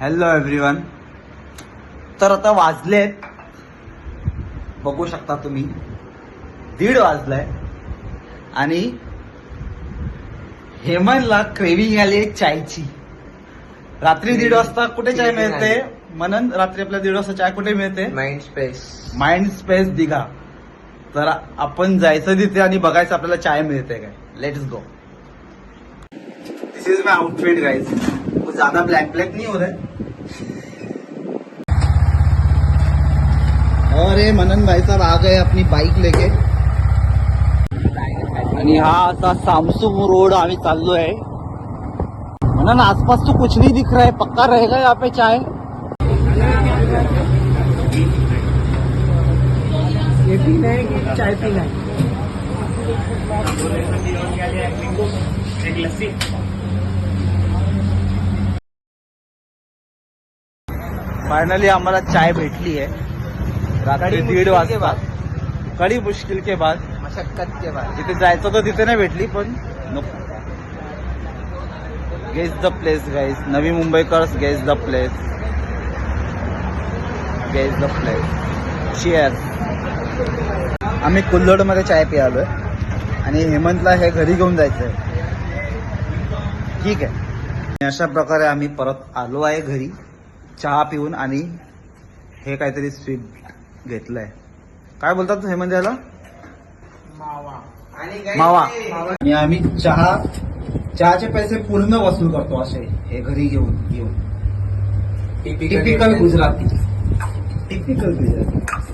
Hello everyone तर आता वाजलेत. बघू शकता तुम्ही. दीड वाजलाय. आणि हेमनला क्रेविंग आली आहे चायची. रात्री दीड वाजता कुठे चाय मिळते. म्हणून रात्री आपल्या दीड वाजता चाय कुठे मिळते? Mind space mind space Digha. तर आपण जायचं तिथे आणि बघायचं आपल्याला चाय मिळते काय. Let's go this is my outfit guys वो ज़्यादा ब्लैक ब्लैक नहीं हो रहा है। और ये मनन भाई साहब आ गए अपनी बाइक लेके। आणि हा असा सामसुंग रोड आम्ही चाललोय. मनन आसपास तो कुछ नहीं दिख रहा है पक्का रहेगा यहाँ पे चाय? ये पीना है कि चाय पीना है फायनली आम्हाला चाय भेटली आहे. रात्री कड़ी दीड मुश्किल के वाजता. कडी मुश्किल के बाद. मशक्कत के बाद. जिथे जायचं होतं तिथे नाही भेटली पण नको. Guess the place guys Navi Mumbaikars guess the place guess the place shear आम्ही कुल्लोडमध्ये चाय प्यालोय. आणि हेमंतला हे घरी घेऊन जायचंय. ठीक आहे. अशा प्रकारे आम्ही परत आलो आहे घरी. चहा पिऊन आणि हे काहीतरी स्वीट घेतलंय. काय बोलतात हेमंत याला? मावा. आणि आम्ही चहा चहाचे पैसे पूर्ण वसूल करतो असे हे घरी घेऊन घेऊन. Typical Gujarati typical Gujarati